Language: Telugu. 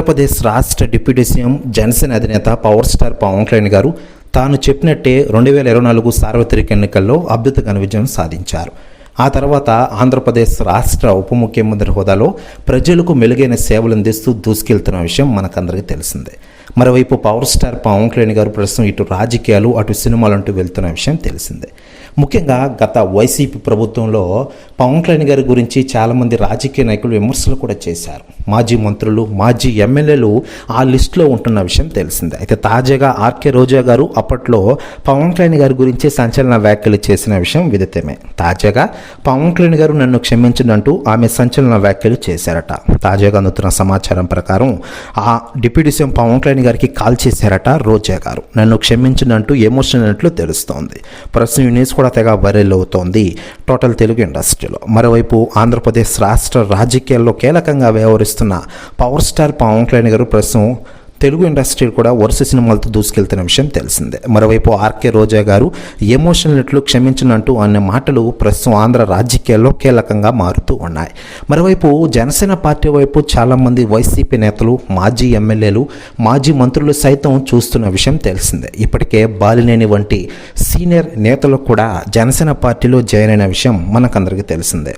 ఆంధ్రప్రదేశ్ రాష్ట్ర డిప్యూటీ సీఎం జనసేన అధినేత పవర్ స్టార్ పవన్ కళ్యాణ్ గారు తాను చెప్పినట్టే రెండు వేల ఇరవై నాలుగు సార్వత్రిక ఎన్నికల్లో అభ్యుత ఘన విజయం సాధించారు. ఆ తర్వాత ఆంధ్రప్రదేశ్ రాష్ట్ర ఉప ముఖ్యమంత్రి హోదాలో ప్రజలకు మెలుగైన సేవలు అందిస్తూ దూసుకెళ్తున్న విషయం మనకందరికీ తెలిసిందే. మరోవైపు పవర్ స్టార్ పవన్ కళ్యాణ్ గారు ప్రస్తుతం ఇటు రాజకీయాలు అటు సినిమాలు అంటూ వెళ్తున్న విషయం తెలిసిందే. ముఖ్యంగా గత వైసీపీ ప్రభుత్వంలో పవన్ కళ్యాణ్ గారి గురించి చాలామంది రాజకీయ నాయకులు విమర్శలు కూడా చేశారు. మాజీ మంత్రులు మాజీ ఎమ్మెల్యేలు ఆ లిస్టులో ఉంటున్న విషయం తెలిసిందే. అయితే తాజాగా ఆర్కే రోజా గారు అప్పట్లో పవన్ కళ్యాణ్ గారి గురించి సంచలన వ్యాఖ్యలు చేసిన విషయం విదితమే. తాజాగా పవన్ కళ్యాణ్ గారు నన్ను క్షమించినంటూ ఆమె సంచలన వ్యాఖ్యలు చేశారట. తాజాగా అందుతున్న సమాచారం ప్రకారం ఆ డిప్యూటీ సీఎం పవన్ కళ్యాణ్ గారికి కాల్ చేశారట రోజా గారు. నన్ను క్షమించినట్టు ఎమోషన్ అన్నట్లు తెలుస్తోంది. ప్రస్తుతం ఈ న్యూస్ కూడా తెగ వైరల్ అవుతోంది. టోటల్ తెలుగు ఇండస్ట్రీలో. మరోవైపు ఆంధ్రప్రదేశ్ రాష్ట్ర రాజకీయాల్లో కీలకంగా వ్యవహరిస్తున్న పవర్ స్టార్ పవన్ కళ్యాణ్ గారు ప్రస్తుతం తెలుగు ఇండస్ట్రీ కూడా వరుస సినిమాలతో దూసుకెళ్తున్న విషయం తెలిసిందే. మరోవైపు ఆర్కే రోజా గారు ఎమోషనల్ క్షమించినట్టు అనే మాటలు ప్రస్తుతం ఆంధ్ర రాజకీయాల్లో కీలకంగా మారుతూ ఉన్నాయి. మరోవైపు జనసేన పార్టీ వైపు చాలామంది వైసీపీ నేతలు మాజీ ఎమ్మెల్యేలు మాజీ మంత్రులు సైతం చూస్తున్న విషయం తెలిసిందే. ఇప్పటికే బాలినేని వంటి సీనియర్ నేతలు కూడా జనసేన పార్టీలో జాయిన్ అయిన విషయం మనకందరికీ తెలిసిందే.